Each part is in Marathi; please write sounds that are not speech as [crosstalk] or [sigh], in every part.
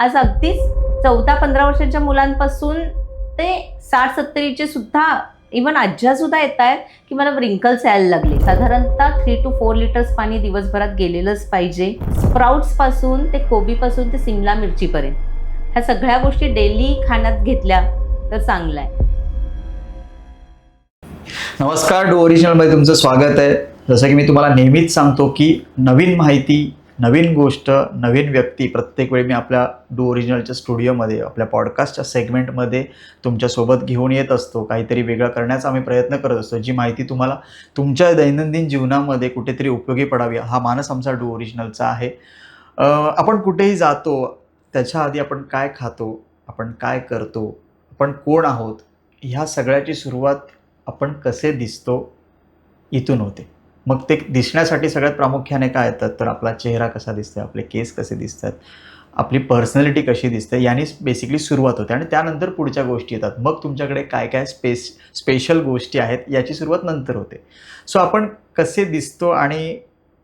आज अगदीच चौदा पंधरा वर्षाच्या मुलांपासून ते साठ सत्तरीचे सुद्धा इवन आज्या सुद्धा येत आहेत की मला रिंकल्स यायला लागले. साधारणतः थ्री टू फोर लिटर्स पाणी दिवसभरात गेलेलंच पाहिजे. स्प्राउट्सपासून ते कोबीपासून ते सिमला मिरचीपर्यंत. ह्या सगळ्या गोष्टी डेली खाण्यात घेतल्या तर चांगलं आहे नमस्कार डू ओरिजिनलमध्ये तुमचं स्वागत आहे. जसं की मी तुम्हाला नेहमीच सांगतो की नवीन माहिती नवीन गोष्ट नवीन व्यक्ती प्रत्येक वेळी मी आपल्या डू ओरिजिनलच्या स्टुडिओमध्ये आपल्या पॉडकास्टच्या सेगमेंटमध्ये तुमच्यासोबत घेऊन येत असतो. काहीतरी वेगळं करण्याचा आम्ही प्रयत्न करत असतो. जी माहिती तुम्हाला तुमच्या दैनंदिन जीवनामध्ये कुठेतरी उपयोगी पडावी हा मानस आमचा डू ओरिजिनलचा आहे. आपण कुठेही जातो त्याच्या आधी आपण काय खातो आपण काय करतो आपण कोण आहोत ह्या सगळ्याची सुरुवात आपण कसे दिसतो इथून होते. मग ते दिसण्यासाठी सगळ्यात प्रामुख्याने काय येतात? तर आपला चेहरा कसा दिसतो आपले केस कसे दिसतात? आपली पर्सनॅलिटी कशी दिसते? यानेच बेसिकली सुरुवात होते आणि त्यानंतर पुढच्या गोष्टी येतात. मग तुमच्याकडे काय काय स्पेस स्पेशल गोष्टी आहेत याची सुरुवात नंतर होते. सो आपण कसे दिसतो आणि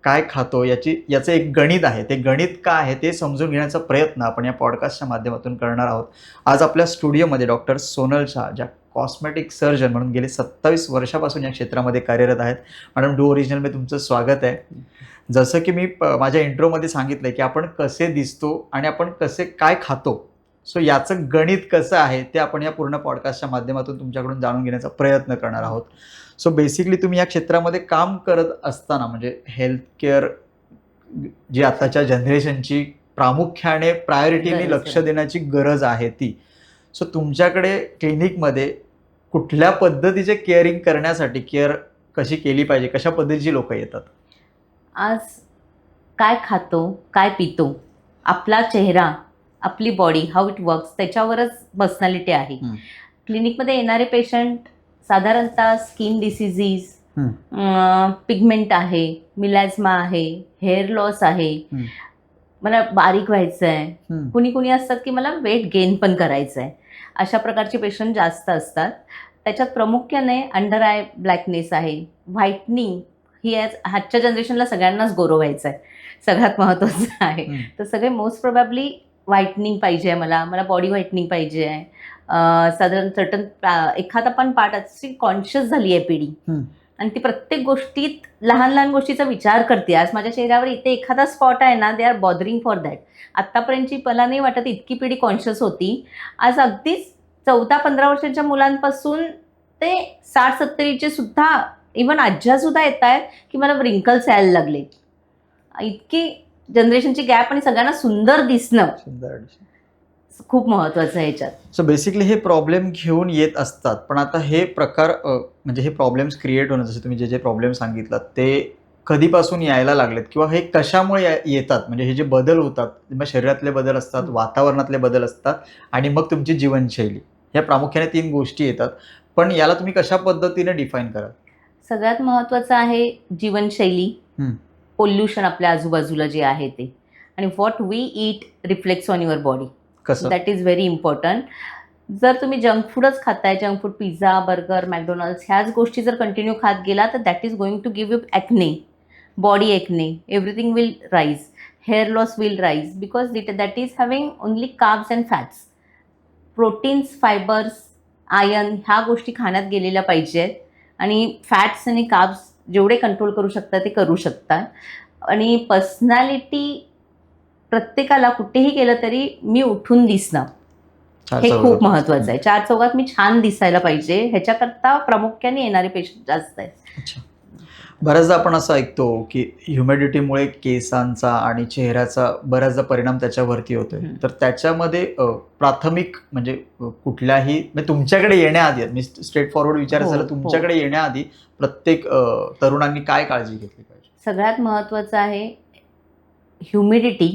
काय खातो याची याचं एक गणित आहे. ते गणित का आहे ते समजून घेण्याचा प्रयत्न आपण या पॉडकास्टच्या माध्यमातून करणार आहोत. आज आपल्या स्टुडिओमध्ये डॉक्टर सोनल शाह ज्या कॉस्मेटिक सर्जन म्हणून गेले सत्तावीस वर्षापासून या क्षेत्रामध्ये कार्यरत आहेत. मॅडम डू ओरिजिनलमध्ये तुमचं स्वागत आहे. जसं की मी प- माझ्या इंट्रोमध्ये सांगितलं की आपण कसे दिसतो आणि आपण कसे काय खातो. सो याचं गणित कसं आहे ते आपण या पूर्ण पॉडकास्टच्या माध्यमातून तुमच्याकडून जाणून घेण्याचा प्रयत्न करणार आहोत. सो बेसिकली तुम्ही या क्षेत्रामध्ये काम करत असताना म्हणजे हेल्थ केअर जी आताच्या जनरेशनची प्रामुख्याने प्रायोरिटीने लक्ष. देण्याची गरज आहे ती सो तुमच्याकडे क्लिनिकमध्ये कुठल्या पद्धतीचे केअरिंग करण्यासाठी केअर कशी केली पाहिजे कशा पद्धतीची लोक येतात आज काय खातो काय पितो आपला चेहरा आपली बॉडी हाऊ इट वर्क्स त्याच्यावरच पर्सनॅलिटी आहे. क्लिनिकमध्ये येणारे पेशंट साधारणतः स्किन डिसिजीज हं. पिगमेंट आहे मिलॅझमा आहे हेअर लॉस आहे. मला बारीक व्हायचं आहे. कुणी कुणी असतात की मला वेट गेन पण करायचं आहे अशा प्रकारचे पेशंट जास्त असतात. त्याच्यात प्रामुख्याने अंडर आय ब्लॅकनेस आहे. व्हाईटनिंग ही आज आजच्या जनरेशनला सगळ्यांनाच गोरो व्हायचं आहे सगळ्यात महत्त्वाचं आहे. तर सगळे मोस्ट प्रोबॅबली व्हाईटनिंग पाहिजे आहे मला. मला बॉडी व्हाईटनिंग पाहिजे आहे. साधारण सर्टन एखादा पण पार्ट अशी कॉन्शियस झाली आहे पिढी. आणि ती प्रत्येक गोष्टीत लहान लहान गोष्टीचा विचार करते. आज माझ्या चेहऱ्यावर इथे एखादा स्पॉट आहे ना they are bothering for that आत्तापर्यंतची मला नाही वाटत इतकी पिढी कॉन्शियस होती. आज अगदीच चौदा पंधरा वर्षाच्या मुलांपासून ते साठ सत्तरीचे सुद्धा इवन आज्या सुद्धा येत आहेत की मला रिंकल्स यायला लागले इतकी जनरेशनची गॅप आणि सगळ्यांना सुंदर दिसणं. सुंदर खूप महत्वाचं आहे याच्यात. सो बेसिकली हे प्रॉब्लेम घेऊन येत असतात. पण आता हे प्रकार अ, म्हणजे हे प्रॉब्लेम्स क्रिएट होणं जसे तुम्ही जे जे प्रॉब्लेम सांगितलात ते कधीपासून यायला लागलेत? किंवा हे कशामुळे या- येतात? म्हणजे हे जे बदल होतात मग शरीरातले बदल असतात वातावरणातले बदल असतात आणि मग तुमची जीवनशैली. ह्या प्रामुख्याने तीन गोष्टी येतात. पण याला तुम्ही कशा पद्धतीने डिफाईन कराल? सगळ्यात महत्त्वाचं आहे जीवनशैली. पोल्युशन आपल्या आजूबाजूला जे आहे ते. आणि what we eat reflects on your body कसं? दॅट इज व्हेरी इम्पॉर्टंट जर तुम्ही जंक फूडच खाताय junk food pizza burger McDonald's ह्याच गोष्टी जर कंटिन्यू खात गेला तर that is going to give you acne body acne everything will rise hair loss will rise because दिट that is having only carbs and fats proteins fibres iron ह्या गोष्टी खाण्यात गेलेल्या पाहिजेत. आणि फॅट्स आणि कार्ब्स जेवढे कंट्रोल करू शकता ते करू शकता. आणि पर्सनॅलिटी प्रत्येकाला कुठेही केलं तरी मी उठून दिसणं हे. खूप महत्वाचं आहे. चार चौघात मी छान दिसायला पाहिजे. ह्याच्याकरता प्रामुख्याने येणारे पेशंट जास्त आहेत. बऱ्याचदा आपण असं ऐकतो की ह्युमिडिटीमुळे केसांचा आणि चेहऱ्याचा बऱ्याचदा परिणाम त्याच्यावरती होतोय. तर त्याच्यामध्ये प्राथमिक म्हणजे कुठल्याही म्हणजे तुमच्याकडे येण्याआधी मी स्ट्रेट फॉरवर्ड विचारायचं हो, झालं तुमच्याकडे येण्याआधी प्रत्येक तरुणांनी काय काळजी घेतली पाहिजे? सगळ्यात महत्त्वाचं आहे ह्युमिडिटी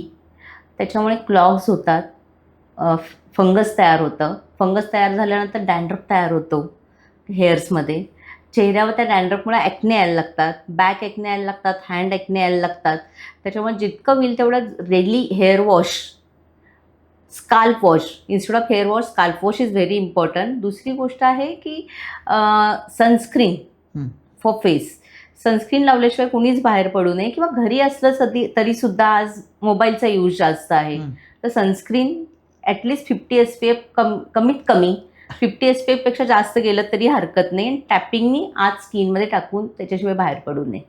त्याच्यामुळे क्लॉग्स होतात. फंगस तयार होतं. फंगस तयार झाल्यानंतर डॅन्ड्रफ तयार होतो हेअर्समध्ये. चेहऱ्यावर त्या डॅन्ड्रफमुळे ॲक्ने यायला लागतात. बॅक ॲक्ने यायला लागतात. हँड ॲक्ने यायला लागतात. त्याच्यामुळे जितकं होईल तेवढं really hair wash scalp wash instead of hair wash scalp wash is very important दुसरी गोष्ट आहे की सनस्क्रीन. फॉर फेस सनस्क्रीन लावल्याशिवाय कुणीच बाहेर पडू नये किंवा घरी असलं सदी तरीसुद्धा आज मोबाईलचा यूज जास्त आहे. तर sunscreen at least fifty S P F कम कमीत कमी फिफ्टी एस पी एफपेक्षा जास्त गेलं तरी हरकत नाही. टॅपिंगनी आत स्किनमध्ये टाकून त्याच्याशिवाय बाहेर पडू नये.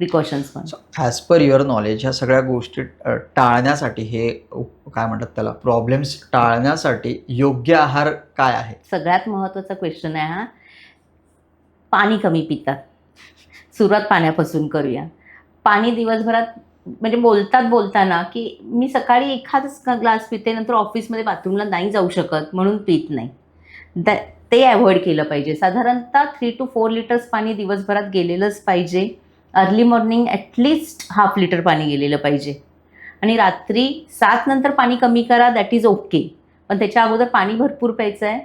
प्रिकॉशन्स पण. ॲज पर युअर नॉलेज ह्या सगळ्या गोष्टी टाळण्यासाठी हे काय म्हणतात त्याला प्रॉब्लेम्स टाळण्यासाठी योग्य आहार काय आहे? सगळ्यात महत्त्वाचा क्वेश्चन आहे हा. पाणी कमी पितात. सुरुवात पाण्यापासून करूया. पाणी दिवसभरात म्हणजे बोलतात बोलताना की मी सकाळी एखादच ग्लास पिते नंतर ऑफिसमध्ये बाथरूमला नाही जाऊ शकत म्हणून पित नाही. द ते अवॉइड केलं पाहिजे. साधारणतः थ्री टू फोर लिटर्स पाणी दिवसभरात गेलेलंच पाहिजे. Early morning at least half litre पाणी गेलेलं पाहिजे. आणि रात्री सात नंतर पाणी कमी करा दॅट इज ओके पण त्याच्या अगोदर पाणी भरपूर प्यायचं आहे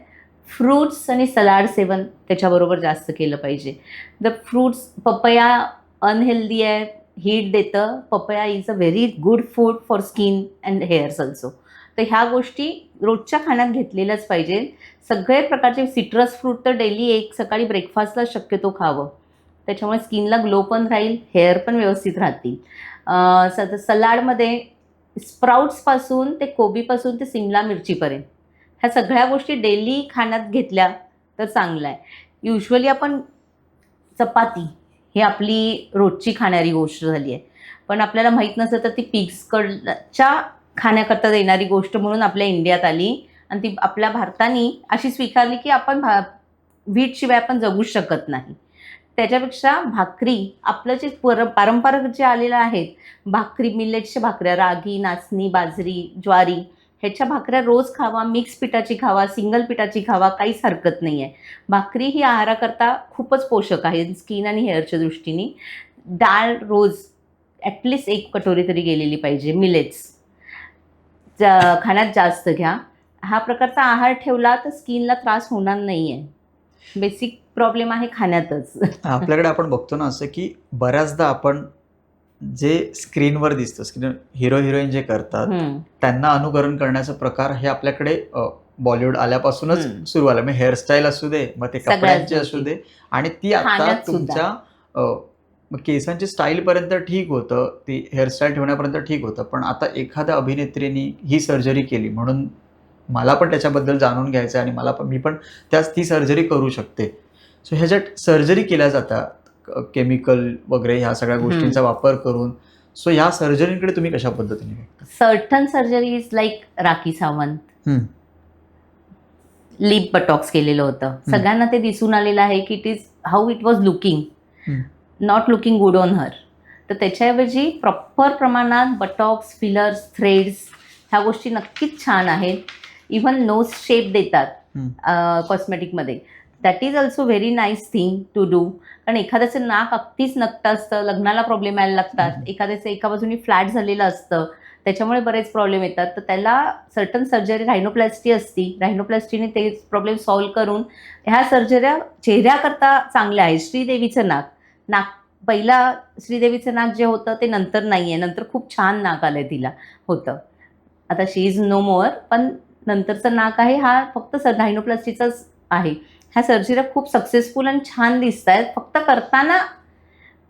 फ्रूट्स आणि सलाड सेवन त्याच्याबरोबर जास्त केलं पाहिजे. द फ्रूट्स पपया अनहेल्दी आहे हीट देतं. Papaya is a very good food for skin and hairs also तर ह्या गोष्टी रोजच्या खाण्यात घेतलेल्याच पाहिजे. सगळे प्रकारचे सिट्रस फ्रूट तर डेली एक सकाळी ब्रेकफास्टला शक्यतो खावं. त्याच्यामुळे स्किनला ग्लो पण राहील हेअर पण व्यवस्थित राहतील. स सलाडमध्ये स्प्राउट्सपासून ते कोबीपासून ते सिमला मिरचीपर्यंत. ह्या सगळ्या गोष्टी डेली खाण्यात घेतल्या तर चांगलं आहे. युजली आपण चपाती ही आपली रोजची खाणारी गोष्ट झाली आहे. पण आपल्याला माहीत नसेल तर ती पिग्सकडच्या खाण्याकरता देणारी गोष्ट म्हणून आपल्या इंडियात आली. आणि ती आपल्या भारताने अशी स्वीकारली की आपण भा व्हीटशिवाय आपण जगूच शकत नाही. त्याच्यापेक्षा भाकरी आपलं जे पर पारंपरिक जे आलेलं आहेत भाकरी मिलेटच्या भाकऱ्या रागी नाचणी बाजरी ज्वारी ह्याच्या भाकऱ्या रोज खावा मिक्स पिठाची खावा सिंगल पिठाची खावा काहीच हरकत नाही आहे भाकरी ही आहाराकरता खूपच पोषक आहे स्किन आणि हेअरच्या दृष्टीने. डाळ रोज ॲटलिस्ट एक कटोरी तरी गेलेली पाहिजे मिलेट्स जा खाण्यात जास्त घ्या. हा प्रकारचा आहार ठेवला तर स्किनला त्रास होणार नाही आहे बेसिक प्रॉब्लेम आहे खाण्यातच. आपल्याकडे आपण बघतो ना असं की बऱ्याचदा आपण जे स्क्रीनवर दिसतं स्क्रीन हिरो हिरोईन जे करतात. त्यांना अनुकरण करण्याचा प्रकार हे आपल्याकडे बॉलिवूड आल्यापासूनच. सुरू आलं मग हेअरस्टाईल असू दे मग ते कपड्यांचे असू. दे आणि ती आता. तुमच्या केसांची स्टाईलपर्यंत ठीक होतं ती हेअरस्टाईल ठेवण्यापर्यंत ठीक होतं पण आता एखाद्या अभिनेत्रीने ही सर्जरी केली म्हणून मला पण त्याच्याबद्दल जाणून घ्यायचं आहे आणि मला पण मी पण त्याच ती सर्जरी करू शकते सो ह्याच्यात सर्जरी केल्या जातात केमिकल वगैरे ह्या सगळ्या. गोष्टींचा वापर करून सो ह्या सर्जरीकडे तुम्ही कशा पद्धतीने? Certain surgery is like Rakhi Sawant. Lip botox केलेलं होतं सगळ्यांना ते दिसून आलेलं आहे की it is how it was looking. Not looking good on her तर त्याच्याऐवजी प्रॉपर प्रमाणात बटॉक्स फिलर्स थ्रेड्स ह्या गोष्टी नक्कीच छान आहेत इव्हन नोज शेप देतात. कॉस्मेटिकमध्ये that is also very nice thing to do कारण एखाद्याचं नाक अगदीच नकटं असतं लग्नाला प्रॉब्लेम यायला लागतात. एखाद्याचं एका बाजूनी फ्लॅट झालेलं असतं. त्याच्यामुळे बरेच प्रॉब्लेम येतात. तर त्याला सर्टन सर्जरी रायनोप्लॅस्टी असती. रायनोप्लॅस्टीने ते प्रॉब्लेम सॉल्व्ह करून ह्या सर्जऱ्या चेहऱ्याकरता चांगल्या आहेत श्रीदेवीचं नाक. नाक पहिला श्रीदेवीचं नाक जे होतं ते नंतर नाही आहे नंतर खूप छान नाक आलं तिला. होतं. आता शी इज नो मोअर पण नंतरचं नाक आहे हा फक्त स रायनोप्लास्टीचाच आहे. ह्या सर्जऱ्या खूप सक्सेसफुल आणि छान दिसत आहेत फक्त करताना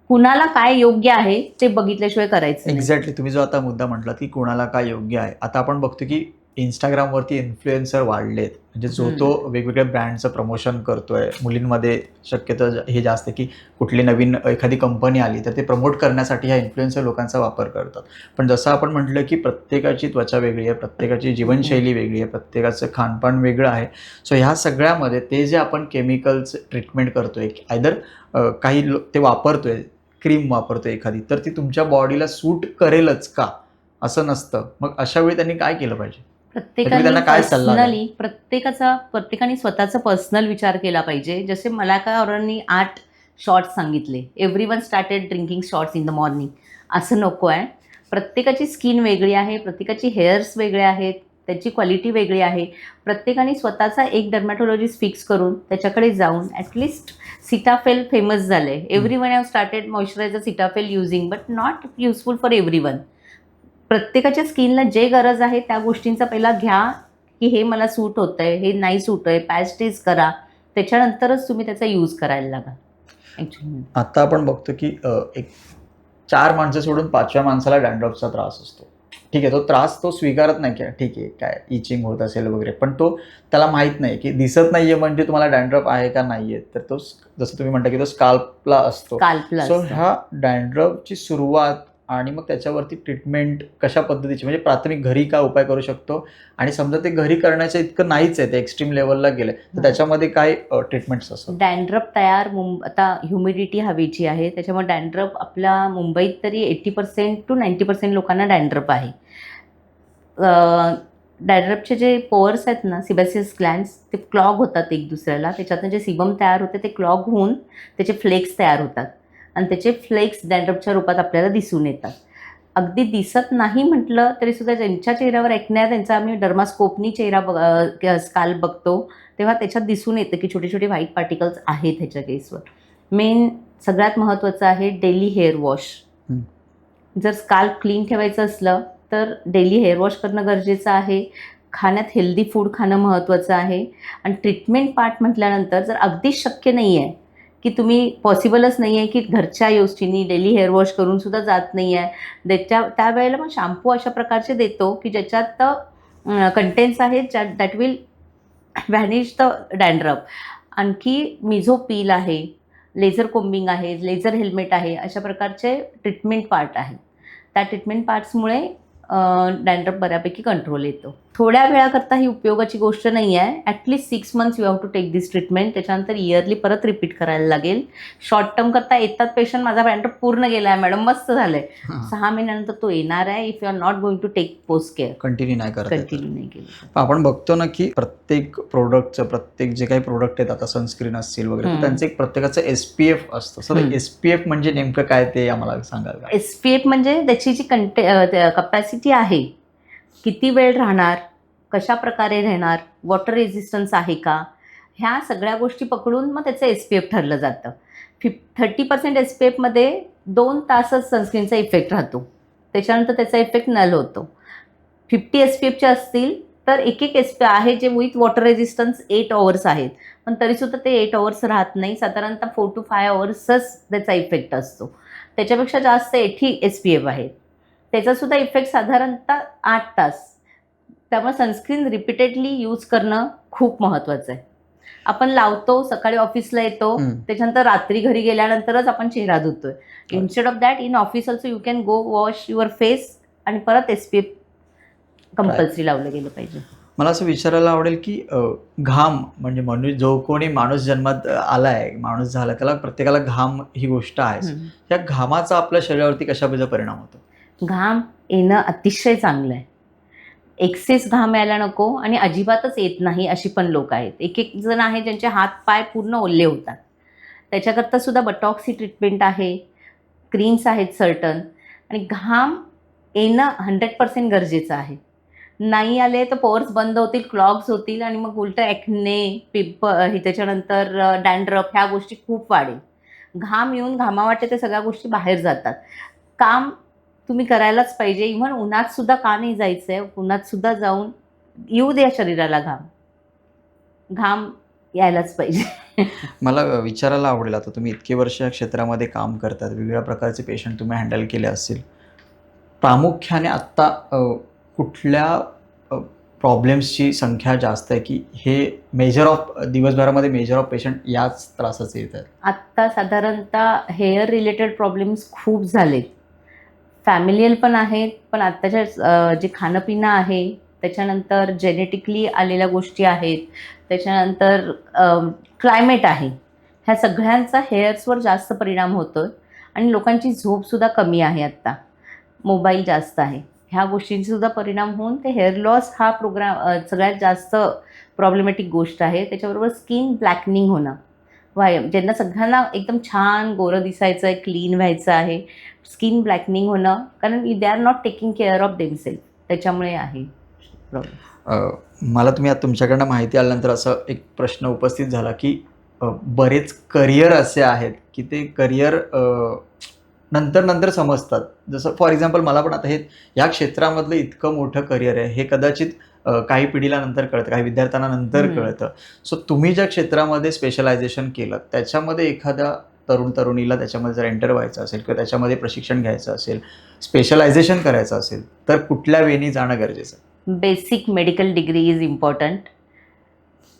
कुणाला काय योग्य आहे ते बघितल्याशिवाय करायचं एक्झॅक्टली तुम्ही जो आता मुद्दा म्हटलात की कुणाला काय योग्य आहे आता आपण बघतो की इंस्टाग्रामवरती इन्फ्लुएन्सर वाढलेत. म्हणजे जो. तो वेगवेगळ्या ब्रँडचं प्रमोशन करतोय. मुलींमध्ये शक्यतो हे जास्त की कुठली नवीन एखादी कंपनी आली तर ते प्रमोट करण्यासाठी ह्या इन्फ्लुएन्सर लोकांचा वापर करतात. पण जसं आपण म्हटलं की प्रत्येकाची त्वचा वेगळी आहे प्रत्येकाची जीवनशैली वेगळी आहे प्रत्येकाचं खानपान वेगळं आहे. सो ह्या सगळ्यामध्ये ते जे आपण केमिकल्स ट्रीटमेंट करतोय आयदर काही लो- ते वापरतोय क्रीम वापरतोय एखादी तर ती तुमच्या बॉडीला सूट करेलच का? असं नसतं. मग अशा वेळी त्यांनी काय केलं पाहिजे? प्रत्येकाने काय? पर्सनली प्रत्येकाचा प्रत्येकाने स्वतःचा पर्सनल विचार केला पाहिजे. जसे मलाका अरोरांनी आठ शॉर्ट्स सांगितले. Everyone started drinking shots in the morning असं नको आहे. प्रत्येकाची स्किन वेगळी आहे प्रत्येकाची हेअर्स वेगळे आहेत त्याची क्वालिटी वेगळी आहे. प्रत्येकाने स्वतःचा एक डर्मॅटॉलॉजिस्ट फिक्स करून त्याच्याकडे जाऊन ॲटलिस्ट सिटाफेल फेमस झालं आहे everyone have started moisturiser Cetaphil using but not useful for everyone प्रत्येकाच्या स्किनला जे गरज आहे त्या गोष्टींचा पहिला घ्या की हे मला सूट होतं आहे हे नाही सूट आहे पॅच टेस्ट करा. त्याच्यानंतरच तुम्ही त्याचा यूज करायला लागा. ॲक्च्युली आता आपण बघतो की अ, एक चार माणसं सोडून पाचव्या माणसाला डॅन्ड्रॉफचा त्रास असतो. ठीक आहे तो त्रास तो स्वीकारत नाही की ठीक आहे काय इचिंग होत असेल वगैरे पण तो त्याला माहीत नाही की दिसत नाहीये म्हणजे तुम्हाला डॅन्ड्रफ आहे का नाहीये. तर तो स- जसं तुम्ही म्हणता की तो स्काल्पला असतो. काल सो ह्या डॅन्ड्रफची सुरुवात आणि मग त्याच्यावरती ट्रीटमेंट कशा पद्धतीची? म्हणजे प्राथमिक घरी काय उपाय करू शकतो? आणि समजा ते घरी करण्याचं इतकं नाहीच आहे ते एक्स्ट्रीम लेवलला गेले तर त्याच्यामध्ये काय ट्रीटमेंट्स असतात? डॅन्ड्रफ तयार मुंब आता ह्युमिडिटी हवेची आहे त्याच्यामुळे डॅन्ड्रफ आपल्या मुंबईत तरी eighty percent to ninety percent लोकांना डॅन्ड्रफ आहे. डॅन्ड्रफचे जे पोअर्स आहेत ना सिबॅसियस ग्लँड्स ते क्लॉग होतात एक दुसऱ्याला. त्याच्यातनं जे सिबम तयार होते ते क्लॉग होऊन त्याचे फ्लेक्स तयार होतात. आणि त्याचे फ्लेक्स डॅन्ड्रफच्या रूपात आपल्याला दिसून येतात. अगदी दिसत नाही म्हटलं तरी सुद्धा ज्यांच्या चेहऱ्यावर ऐकण्या त्यांचा आम्ही डर्मास्कोपनी चेहरा स्काल बघतो तेव्हा त्याच्यात दिसून येतं की छोटे छोटे व्हाईट पार्टिकल्स आहेत ह्याच्या केसवर मेन सगळ्यात महत्त्वाचं आहे डेली हेअर वॉश. जर स्काल क्लीन ठेवायचं असलं तर डेली हेअर वॉश करणं गरजेचं आहे. खाण्यात हेल्दी फूड खाणं महत्त्वाचं आहे. आणि ट्रीटमेंट पार्ट म्हटल्यानंतर जर अगदीच शक्य नाही आहे की तुम्ही पॉसिबलच नाही आहे की घरच्या योजटीनी डेली हेअर वॉश करून सुद्धा जात नाही आहे. त्याच्या त्यावेळेला मग शॅम्पू अशा प्रकारचे देतो की ज्याच्यात कंटेंट्स आहेत ज्या that will vanish the dandruff आणखी मिझो पील आहे लेझर कोम्बिंग आहे लेझर हेल्मेट आहे अशा प्रकारचे ट्रीटमेंट पार्ट आहेत त्या ट्रीटमेंट पार्ट्समुळे डॅन्ड्रफ बऱ्यापैकी कंट्रोल येतो. थोड्या वेळाकरता ही उपयोगाची गोष्ट नाही आहे at least six months you have to take this treatment त्याच्यानंतर इयरली परत रिपीट करायला लागेल. शॉर्ट टर्म करता येतात पेशंट माझा डॅन्ड्रफ पूर्ण गेला आहे मॅडम मस्त झालं आहे सहा महिन्यानंतर तो येणार आहे. If you are not going to take post care continue नाही करत. कंटिन्यू नाही केलं. आपण बघतो ना की प्रत्येक प्रोडक्टचं प्रत्येक जे काही प्रोडक्ट आहेत आता सनस्क्रीन असतील वगैरे. त्यांचं एक प्रत्येकाचं एस पी एफ असतं. सर हम्म. एस पी एफ म्हणजे नेमकं काय ते आम्हाला सांगाल का? एस पी एफ म्हणजे त्याची जी कंटे कपॅसिटी आहे किती वेळ राहणार? कशा प्रकारे राहणार? वॉटर रेझिस्टन्स आहे का? ह्या सगळ्या गोष्टी पकडून मग त्याचं एस पी एफ ठरलं जातं. Fif thirty percent S P एफमध्ये दोन तासच सनस्क्रीनचा इफेक्ट राहतो. त्याच्यानंतर त्याचा इफेक्ट नल होतो. फिफ्टी एस पी एफचे असतील तर एक एक एस पी आहे जे with water resistance eight hours आहेत. पण तरीसुद्धा ते एट अवर्स राहत नाही. साधारणतः फोर टू फाय अवर्सच त्याचा इफेक्ट असतो. त्याच्यापेक्षा जास्त एटी एस पी एफ आहेत. त्याचासुद्धा इफेक्ट साधारणतः आठ तास. त्यामुळे सनस्क्रीन रिपीटेडली यूज करणं खूप महत्त्वाचं आहे. आपण लावतो सकाळी ऑफिसला येतो. त्याच्यानंतर रात्री घरी गेल्यानंतरच आपण चेहरा धुतोय. Instead of that in office also you can go wash your face आणि परत एस पी एफ कंपल्सरी लावलं गेलं पाहिजे. मला असं विचारायला आवडेल की घाम म्हणजे मनुष्य जो कोणी माणूस जन्मात आलाय माणूस झाला त्याला प्रत्येकाला घाम ही गोष्ट आहे. त्या घामाचा आपल्या शरीरावरती कशा परिणाम होतो? घाम येणं अतिशय चांगलं आहे एक्सेस घाम यायला नको आणि अजिबातच येत नाही अशी पण लोक आहेत. एक एक जण आहे ज्यांचे हात पाय पूर्ण ओले होतात. त्याच्याकरता सुद्धा बटॉक्स ट्रीटमेंट आहे क्रीम्स आहेत सर्टन आणि घाम येणं हंड्रेड पर्सेंट गरजेचं आहे. नाही आले तर पोअर्स बंद होतील क्लॉग्स होतील आणि मग उलटं ॲक्ने पिंप हे त्याच्यानंतर डॅन्ड्रफ ह्या गोष्टी खूप वाढेल. घाम येऊन घामावाटे त्या सगळ्या गोष्टी बाहेर जातात. काम तुम्ही करायलाच पाहिजे. इव्हन उन्हात सुद्धा का नाही जायचं आहे उन्हात सुद्धा जाऊन येऊ द्या शरीराला घाम. घाम यायलाच पाहिजे. [laughs] मला विचारायला आवडेल आता तुम्ही इतके वर्ष या क्षेत्रामध्ये काम करतात वेगवेगळ्या प्रकारचे पेशंट तुम्ही हँडल केले असतील. प्रामुख्याने आत्ता कुठल्या प्रॉब्लेम्सची संख्या जास्त आहे की हे मेजर ऑफ दिवसभरामध्ये मेजर ऑफ पेशंट याच त्रासाचे येत आहेत आत्ता साधारणतः हेअर रिलेटेड प्रॉब्लेम्स खूप झालेत. फॅमिलियल पण आहेत पण आत्ताच्या जे जे खाणंपिणं आहे त्याच्यानंतर जेनेटिकली आलेल्या गोष्टी आहेत त्याच्यानंतर क्लायमेट आहे. ह्या सगळ्यांचा हेअर्सवर जास्त परिणाम होतो आणि लोकांची झोपसुद्धा कमी आहे आत्ता. मोबाईल जास्त आहे. ह्या गोष्टींचासुद्धा परिणाम होऊन ते हेअर लॉस हा प्रोग्राम सगळ्यात जास्त प्रॉब्लेमॅटिक गोष्ट आहे. त्याच्याबरोबर स्किन ब्लॅकनिंग होणं. व्हाय ज्यांना सगळ्यांना एकदम छान गोरं दिसायचं आहे क्लीन व्हायचं आहे स्किन ब्लॅकनिंग होणं कारण they are not taking care of themselves त्याच्यामुळे आहे प्रॉब्लेम मला तुम्ही आता तुमच्याकडनं माहिती आल्यानंतर असं एक प्रश्न उपस्थित झाला की बरेच करिअर असे आहेत की ते करिअर नंतर नंतर समजतात. जसं फॉर एक्झाम्पल मला पण आता हे या क्षेत्रामधलं इतकं मोठं करिअर आहे हे कदाचित काही पिढीला नंतर कळतं काही विद्यार्थ्यांना नंतर. कळतं. सो तुम्ही ज्या क्षेत्रामध्ये स्पेशलायझेशन केलं त्याच्यामध्ये एखादा तरुण तरुणीला त्याच्यामध्ये जर एंटर व्हायचं असेल किंवा त्याच्यामध्ये प्रशिक्षण घ्यायचं असेल स्पेशलायझेशन करायचं असेल तर कुठल्या वेनी जाणं गरजेचं? Basic medical degree is important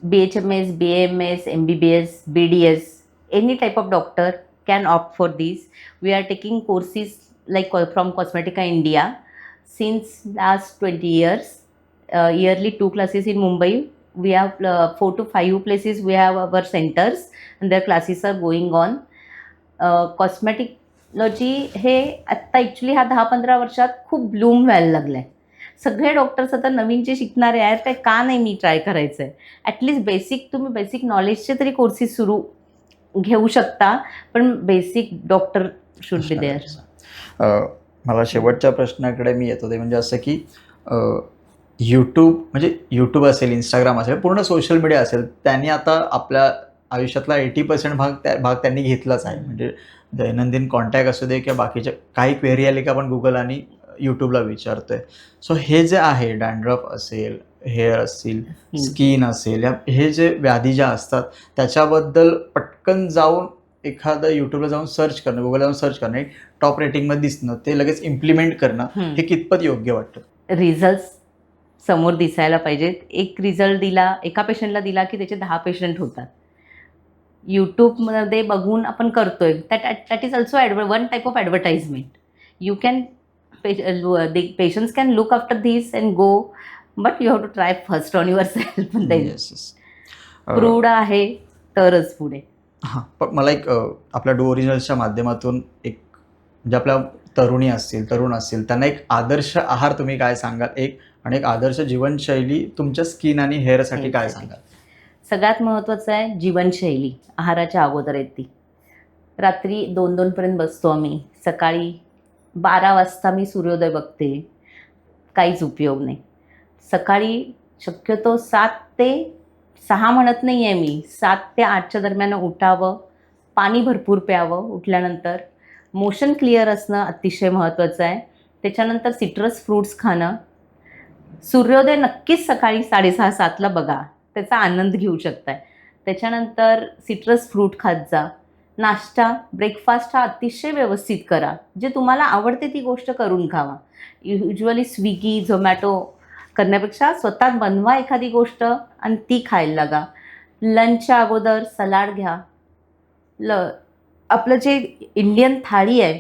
B H M S B M S M B B S B D S any type of doctor can opt for this we are taking courses like from Cosmetica India since last twenty years yearly two classes in Mumbai we have four to five places we have our centres and the classes are going on cosmetology हे आत्ता ॲक्च्युली ह्या दहा पंधरा वर्षात खूप ब्लूम व्हायला लागलं आहे सगळे डॉक्टर्स आता नवीन जे शिकणारे आहेत ते का नाही मी ट्राय करायचं आहे ॲटलिस्ट बेसिक तुम्ही बेसिक नॉलेजचे तरी कोर्सेस सुरू घेऊ शकता पण basic doctor should be there मला शेवटच्या प्रश्नाकडे मी येतो ते म्हणजे असं की यूट्यूब म्हणजे यूट्यूब असेल इंस्टाग्राम असेल पूर्ण सोशल मीडिया असेल त्यांनी आता आपल्या आयुष्यातला एटी पर्सेंट भाग त्या भाग त्यांनी घेतलाच आहे. म्हणजे दैनंदिन कॉन्टॅक्ट असू दे किंवा बाकीच्या काही क्वेरी आली की आपण गुगल आणि यूट्यूबला विचारतोय. सो हे जे आहे डॅन्ड्रफ असेल हेअर असतील स्किन असेल या हे जे व्याधी ज्या असतात त्याच्याबद्दल पटकन जाऊन एखादं यूट्यूबला जाऊन सर्च करणं गुगलला जाऊन सर्च करणं टॉप रेटिंगमध्ये दिसणं ते लगेच इम्प्लिमेंट करणं हे कितपत योग्य वाटतं? रिझल्ट समोर दिसायला पाहिजेत. एक रिझल्ट दिला एका पेशंटला दिला की त्याचे दहा पेशंट होतात. यूट्यूबमध्ये बघून आपण करतोय. That that is also ॲडव one type of advertisement you can patients can look after this and go but you have to try first on your self प्रूड आहे तरच पुढे. हां पण मला एक आपल्या डू ओरिजिनल्सच्या माध्यमातून एक म्हणजे आपल्या तरुणी असतील तरुण असतील त्यांना एक आदर्श आहार तुम्ही काय सांगाल? एक आणि एक आदर्श जीवनशैली तुमच्या स्किन आणि हेअरसाठी काय. सांगाल? सगळ्यात महत्त्वाचं आहे जीवनशैली. आहाराच्या अगोदर येते. रात्री दोन दोनपर्यंत बसतो आम्ही. सकाळी बारा वाजता मी सूर्योदय बघते. काहीच उपयोग नाही. सकाळी शक्यतो सात ते सहा म्हणत नाही आहे मी. सात ते आठच्या दरम्यान उठावं. पाणी भरपूर प्यावं. उठल्यानंतर मोशन क्लिअर असणं अतिशय महत्त्वाचं आहे. त्याच्यानंतर सिट्रस फ्रूट्स खाणं. सूर्योदय नक्कीच सकाळी साडेसहा सातला बघा. त्याचा आनंद घेऊ शकताय. त्याच्यानंतर सिट्रस फ्रूट खात जा. नाश्ता ब्रेकफास्ट हा अतिशय व्यवस्थित करा. जे तुम्हाला आवडते ती गोष्ट करून खावा. युजली स्विगी झोमॅटो करण्यापेक्षा स्वतः बनवा एखादी गोष्ट आणि ती खायला लागा. लंचच्या अगोदर सलाड घ्या. ल आपलं जे इंडियन थाळी आहे.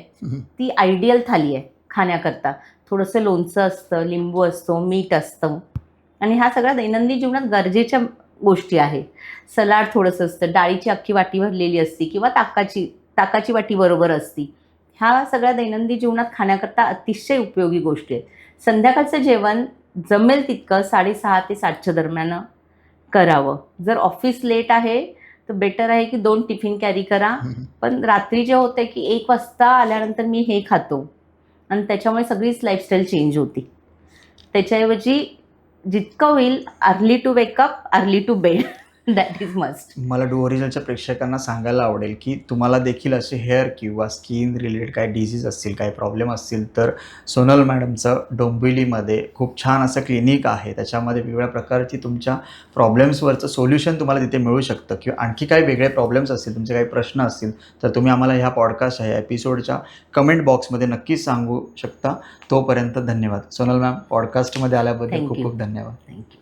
ती आयडियल थाळी आहे खाण्याकरता. थोडंसं लोणचं असतं लिंबू असतो मीठ असतं. आणि ह्या सगळ्या दैनंदिन जीवनात गरजेच्या गोष्टी आहेत सलाड थोडंसं असतं डाळीची अख्खी वाटी भरलेली असती किंवा ताकाची ताकाची वाटी बरोबर असती. ह्या सगळ्या दैनंदिन जीवनात खाण्याकरता अतिशय उपयोगी गोष्टी आहेत. संध्याकाळचं जेवण जमेल तितकं साडेसहा ते सातच्या दरम्यान करावं. जर ऑफिस लेट आहे तर बेटर आहे की दोन टिफिन कॅरी करा. [laughs] पण रात्री जे होते की एक वाजता आल्यानंतर मी हे खातो. आणि त्याच्यामुळे सगळीच लाईफस्टाईल चेंज होती. त्याच्याऐवजी जितकं होईल early to wake up early to bed that is must मला डू ओरिजिनलच्या प्रेक्षकांना सांगायला आवडेल की तुम्हाला देखील असे हेअर किंवा स्किन रिलेटेड काय डिझीज असतील काही प्रॉब्लेम असतील तर सोनल मॅडमचं डोंबिवलीमध्ये खूप छान असं क्लिनिक आहे. त्याच्यामध्ये वेगवेगळ्या प्रकारची तुमच्या प्रॉब्लेम्सवरचं सोल्युशन तुम्हाला तिथे मिळू शकतं. किंवा आणखी काही वेगळे प्रॉब्लेम्स असतील तुमचे काही प्रश्न असतील तर तुम्ही आम्हाला ह्या पॉडकास्ट ह्या एपिसोडच्या कमेंट बॉक्समध्ये नक्कीच सांगू शकता. तोपर्यंत धन्यवाद. सोनल मॅम पॉडकास्टमध्ये आल्याबद्दल खूप. खूप धन्यवाद. थँक्यू